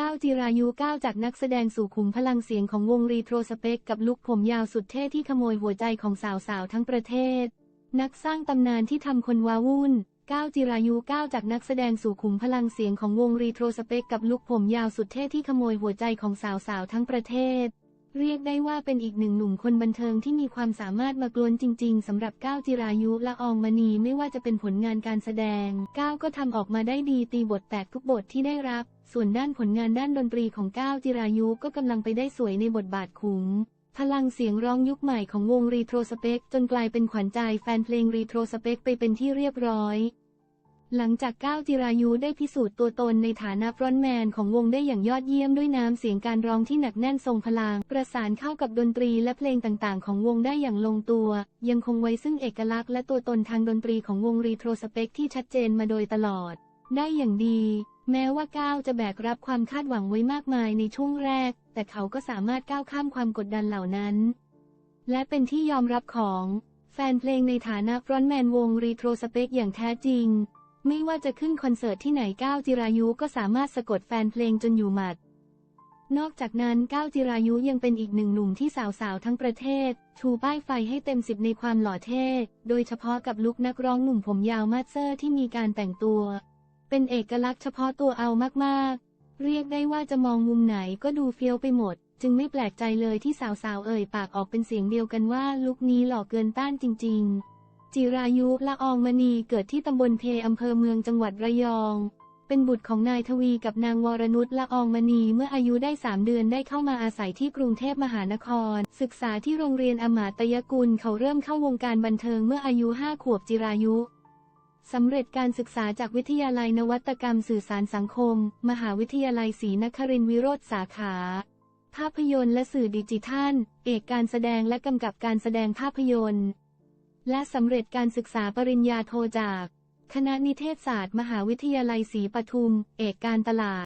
ก้าวจิรายุก้าวจากนักแสดงสู่ขุมพลังเสียงของวงรีโทรสเปกกับลุคผมยาวสุดเท่ที่ขโมยหัวใจของสาวๆทั้งประเทศ นักสร้างตำนานที่ทำคนว้าวุ่นก้าวจิรายุก้าวจากนักแสดงสู่ขุมพลังเสียงของวงรีโทรสเปกกับลุคผมยาวสุดเท่ที่ขโมยหัวใจของสาวๆทั้งประเทศ เรียกได้ว่าเป็นอีกหนึ่งหนุ่มคนบันเทิงที่มีความสามารถมากลวนจริง ๆสำหรับก้าวจิรายุและอองมณีไม่ว่าจะเป็นผลงานการแสดงก้าวก็ทำออกมาได้ดีตีบทแตกทุกบทที่ได้รับ ส่วนด้านผลงานด้านดนตรีของก้าวจิรายุก็กำลังไปได้สวยในบทบาทขุงพลังเสียงร้องยุคใหม่ของวงรีโทรสเปกจนกลายเป็นขวัญใจแฟนเพลงรีโทรสเปกไปเป็นที่เรียบร้อย หลังจากก้าวจิรายุได้พิสูจน์ตัวตนในฐานะฟรอนแมนของวงได้อย่างยอดเยี่ยมด้วยน้ำเสียงการร้องที่หนักแน่นทรงพลัง ประสานเข้ากับดนตรีและเพลงต่างๆ ของวงได้อย่างลงตัว ยังคงไว้ซึ่งเอกลักษณ์และตัวตนทางดนตรีของวงรีโทรสเปกที่ชัดเจนมาโดยตลอด ได้อย่างดี แม้ว่าก้าวจะแบกรับความคาดหวังไว้มากมายในช่วงแรก แต่เขาก็สามารถก้าวข้ามความกดดันเหล่านั้น และเป็นที่ยอมรับของแฟนเพลงในฐานะฟรอนแมนวงรีโทรสเปกอย่างแท้จริง ไม่ว่าจะขึ้นคอนเสิร์ตที่ไหนก้าวจิรายุก็สามารถสะกดแฟนเพลงจนอยู่หมัด นอกจากนั้นก้าวจิรายุยังเป็นอีกหนึ่งหนุ่มที่สาวๆทั้งประเทศ ชูป้ายไฟให้เต็มสิบในความหล่อเท่ โดยเฉพาะกับลุคนักร้องหนุ่มผมยาวมาสเซอร์ที่มีการแต่งตัว เป็นเอกลักษณ์เฉพาะตัวเอามากๆ เรียกได้ว่าจะมองมุมไหนก็ดูเฟี้ยวไปหมด จึงไม่แปลกใจเลยที่สาวๆเอ่ยปากออกเป็นเสียงเดียวกันว่าลุคนี้หล่อเกินต้านจริง ๆ จิรายุละอองมณีเกิดที่ตำบลเพอำเภอเมืองจังหวัดระยอง เป็นบุตรของนายทวีกับนางวรนุชละอองมณีเมื่ออายุได้3เดือนได้เข้ามาอาศัยที่กรุงเทพมหานคร ศึกษาที่โรงเรียนอมาตยกุลเขาเริ่มเข้าวงการบันเทิงเมื่ออายุ5ขวบจิรายุสำเร็จการศึกษาจากวิทยาลัยนวัตกรรมสื่อสารสังคม มหาวิทยาลัยศรีนครินทรวิโรธสาขา ภาพยนตร์และสื่อดิจิทัล เอกการแสดงและกำกับการแสดงภาพยนตร์ และสำเร็จการศึกษาปริญญาโทจาก คณะนิเทศศาสตร์ มหาวิทยาลัยศรีปทุม เอกการตลาด